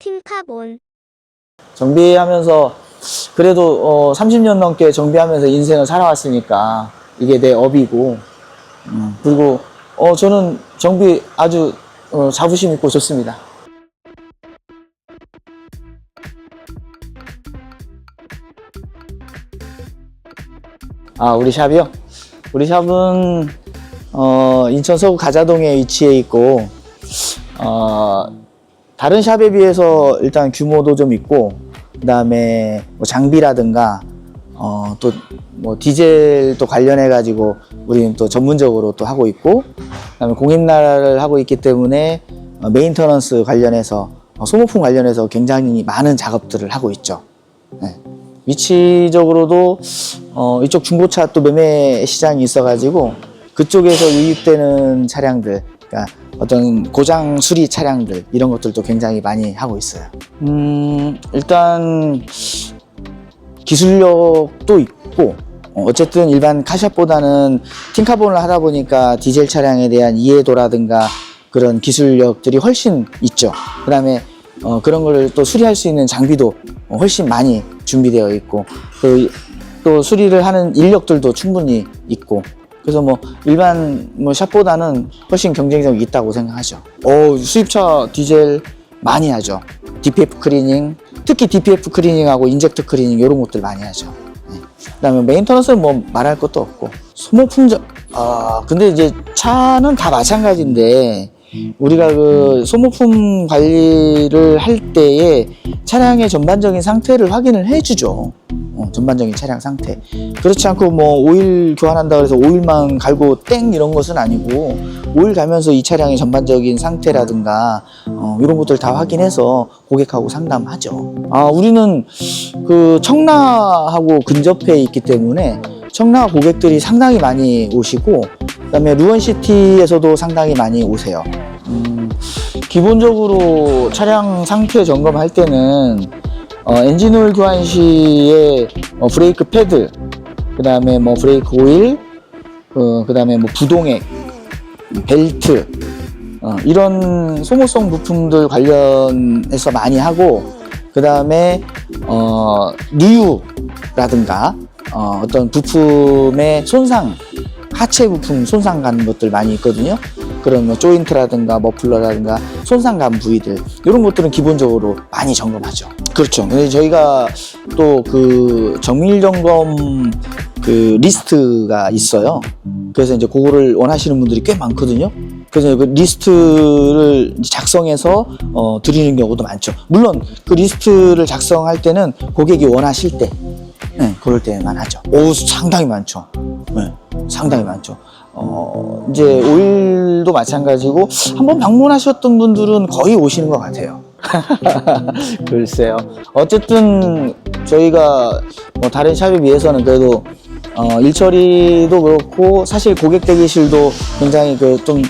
틴카본 정비하면서 그래도 어, 30년 넘게 정비하면서 인생을 살아왔으니까 이게 내 업이고 음, 그리고 어, 저는 정비 아주 어, 자부심 있고 좋습니다. 아 우리 샵이요? 우리 샵은 어, 인천 서구 가자동에 위치해 있고 어, 다른 샵에 비해서 일단 규모도 좀 있고 그 다음에 뭐 장비라든가 어, 또 뭐 디젤도 관련해 가지고 우리는 또 전문적으로 또 하고 있고 그다음에 공인나라를 하고 있기 때문에 어, 메인터넌스 관련해서 어, 소모품 관련해서 굉장히 많은 작업들을 하고 있죠. 네. 위치적으로도 어, 이쪽 중고차 또 매매 시장이 있어가지고 그쪽에서 유입되는 차량들, 그러니까 어떤 고장 수리 차량들 이런 것들도 굉장히 많이 하고 있어요. 음, 일단 기술력도 있고 어, 어쨌든 일반 카샵보다는 틴카본을 하다 보니까 디젤 차량에 대한 이해도라든가 그런 기술력들이 훨씬 있죠. 그 다음에 어, 그런 걸 또 수리할 수 있는 장비도 어, 훨씬 많이 준비되어 있고 또, 또 수리를 하는 인력들도 충분히 있고 그래서 뭐 일반 뭐 샵보다는 훨씬 경쟁력이 있다고 생각하죠. 어, 수입차 디젤 많이 하죠. DPF 클리닝, 특히 DPF 클리닝하고 인젝터 클리닝 이런 것들 많이 하죠. 네. 그다음에 메인터넌스는 뭐 말할 것도 없고 소모품점 아 근데 이제 차는 다 마찬가지인데 우리가 그 소모품 관리를 할 때에 차량의 전반적인 상태를 확인을 해주죠. 어, 전반적인 차량 상태. 그렇지 않고 뭐 오일 교환한다 그래서 오일만 갈고 땡 이런 것은 아니고 오일 가면서 이 차량의 전반적인 상태라든가 어, 이런 것들 다 확인해서 고객하고 상담하죠. 아 우리는 그 청라하고 근접해 있기 때문에 청라 고객들이 상당히 많이 오시고 그 다음에 루원시티에서도 상당히 많이 오세요. 음, 기본적으로 차량 상태 점검할 때는 어, 엔진 오일 교환 시에 어, 브레이크 패드, 그 다음에 뭐 브레이크 오일, 어, 그 다음에 뭐 부동액, 벨트, 어, 이런 소모성 부품들 관련해서 많이 하고, 그 다음에 어, 누유라든가 어, 어떤 부품의 손상, 하체 부품 손상 간 것들 많이 있거든요. 그런 뭐 조인트라든가 머플러라든가 손상 간 부위들 이런 것들은 기본적으로 많이 점검하죠. 그렇죠. 저희가 또 그 정밀 점검 그 리스트가 있어요. 그래서 이제 그거를 원하시는 분들이 꽤 많거든요. 그래서 그 리스트를 작성해서 어, 드리는 경우도 많죠. 물론 그 리스트를 작성할 때는 고객이 원하실 때, 네, 그럴 때만 하죠. 오, 상당히 많죠. 네, 상당히 많죠. 어, 이제 오일도 마찬가지고 한번 방문하셨던 분들은 거의 오시는 것 같아요. 글쎄요. 어쨌든 저희가 뭐 다른 샵에 비해서는 그래도 어, 일처리도 그렇고 사실 고객 대기실도 굉장히 그좀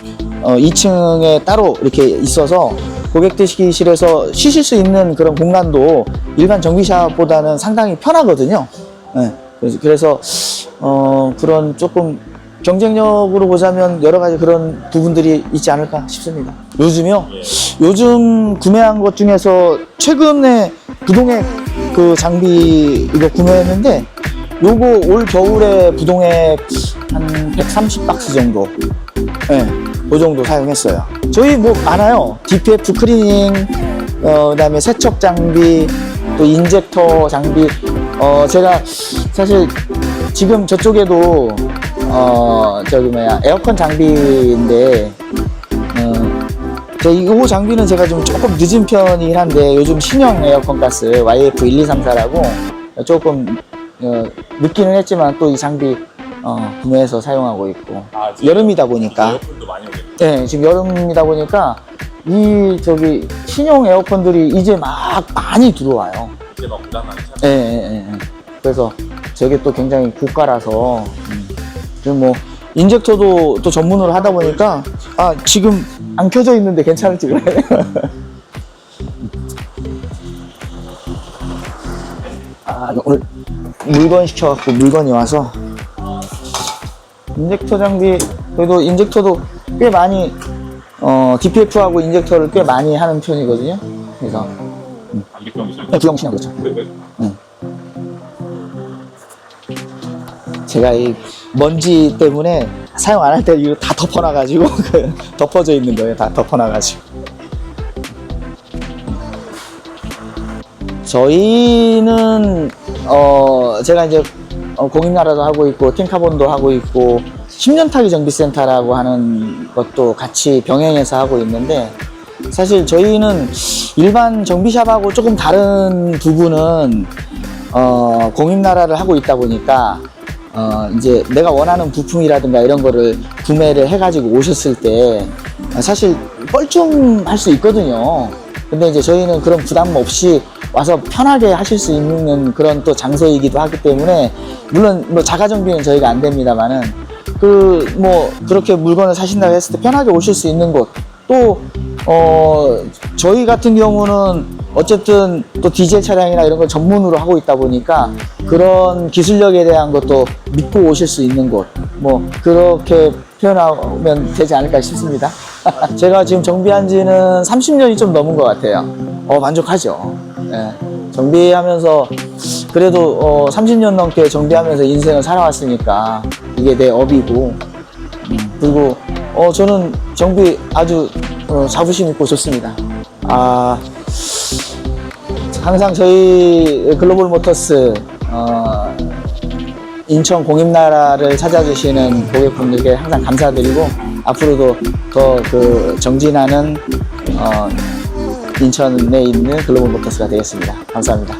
어, 2층에 따로 이렇게 있어서 고객 대기실에서 쉬실 수 있는 그런 공간도 일반 정비샵보다는 상당히 편하거든요. 네. 그래서 어, 그런 조금 경쟁력으로 보자면 여러 가지 그런 부분들이 있지 않을까 싶습니다. 요즘요? 요즘 구매한 것 중에서 최근에 부동액 그 장비 이거 구매했는데 요거 올 겨울에 부동액 한 130박스 정도 예, 그 정도 사용했어요. 저희 뭐 많아요. DPF 클리닝, 어, 그다음에 세척 장비, 또 인젝터 장비. 어, 제가 사실 지금 저쪽에도 어, 저기 뭐야 에어컨 장비인데 어, 저 이거 장비는 제가 좀 조금 늦은 편이긴 한데 요즘 신형 에어컨 가스 YF 1234라고 조금 어, 늦기는 했지만 또 이 장비 어, 구매해서 사용하고 있고 아, 여름이다 보니까 에어컨도 많이 오겠네. 네, 지금 여름이다 보니까 이 저기 신형 에어컨들이 이제 막 많이 들어와요. 이제 막. 예, 예, 예, 예. 그래서 저게 또 굉장히 고가라서 음. 그리고 뭐 인젝터도 또 전문으로 하다 보니까 아 지금 안 켜져 있는데 괜찮을지 그래. 아 오늘 물건 시켜갖고 물건이 와서 인젝터 장비 그래도 인젝터도 꽤 많이 어 DPF하고 인젝터를 꽤 많이 하는 편이거든요. 그래서 안개병이죠. 네, 부영신형 그렇죠. 네. 제가 이 먼지 때문에 사용 안 할 때 이거 다 덮어놔가지고 그 덮어져 있는 거예요. 다 덮어놔가지고. 저희는 어 제가 이제 어, 공인나라도 하고 있고 틴카본도 하고 있고 10년 타기 정비센터라고 하는 것도 같이 병행해서 하고 있는데 사실 저희는 일반 정비샵하고 조금 다른 부분은 어, 공인나라를 하고 있다 보니까 어, 이제 내가 원하는 부품이라든가 이런 거를 구매를 해가지고 오셨을 때 사실 뻘쭘할 수 있거든요. 근데 이제 저희는 그런 부담 없이 와서 편하게 하실 수 있는 그런 또 장소이기도 하기 때문에 물론 뭐 자가 정비는 저희가 안 됩니다만은 그 뭐 그렇게 물건을 사신다고 했을 때 편하게 오실 수 있는 곳 또 어 저희 같은 경우는 어쨌든 또 디젤 차량이나 이런 걸 전문으로 하고 있다 보니까 그런 기술력에 대한 것도 믿고 오실 수 있는 곳 뭐 그렇게 표현하면 되지 않을까 싶습니다. 제가 지금 정비한 지는 30년이 좀 넘은 것 같아요. 어 만족하죠. 예. 정비하면서 그래도 어 30년 넘게 정비하면서 인생을 살아왔으니까 이게 내 업이고 음, 그리고 어 저는 정비 아주 어, 자부심 있고 좋습니다. 아 항상 저희 글로벌 모터스 어, 인천 공임나라를 찾아주시는 고객분들께 항상 감사드리고 앞으로도 더 그 정진하는 어, 인천에 있는 글로벌 모터스가 되겠습니다. 감사합니다.